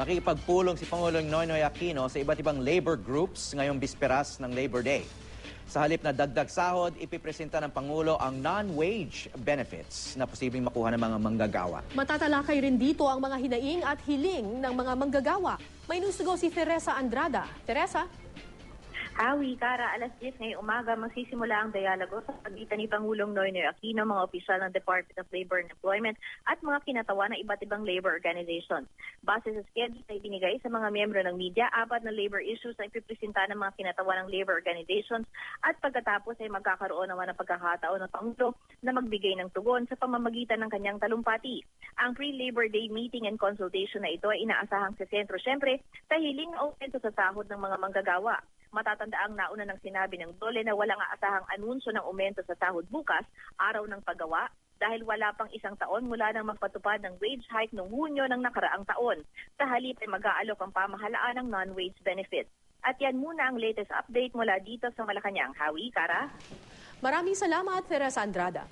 Makikipagpulong si Pangulong Noynoy Aquino sa iba't ibang labor groups ngayong bisperas ng Labor Day. Sa halip na dagdag sahod, ipipresenta ng Pangulo ang non-wage benefits na posibleng makuha ng mga manggagawa. Matatalakay rin dito ang mga hinaing at hiling ng mga manggagawa. May news to go si Teresa Andrada. Teresa? Hawi, Kara, alas 10 ngayong umaga magsisimula ang dialogo sa pagitan ni Pangulong Noynoy Aquino, mga opisyal ng Department of Labor and Employment at mga kinatawa ng iba't ibang labor organizations. Base sa schedule na ibinigay sa mga miyembro ng media, apat na labor issues na ipipresenta ng mga kinatawa ng labor organizations at pagkatapos ay magkakaroon naman ng pagkakataon ng Pangulo na magbigay ng tugon sa pamamagitan ng kanyang talumpati. Ang pre-Labor Day meeting and consultation na ito ay inaasahang sa sentro siyempre sa hiling na sa sahod ng mga manggagawa. Matatandaang nauna ng sinabi ng Dole na walang aasahang anunsyo ng aumento sa sahod bukas, araw ng paggawa, dahil wala pang isang taon mula nang magpatupad ng wage hike noong Hunyo ng nakaraang taon. Sa halip ay mag-aalok ang pamahalaan ng non-wage benefits. At yan muna ang latest update mula dito sa Malacanang. Hawi, Kara? Maraming salamat, Teresa Andrada.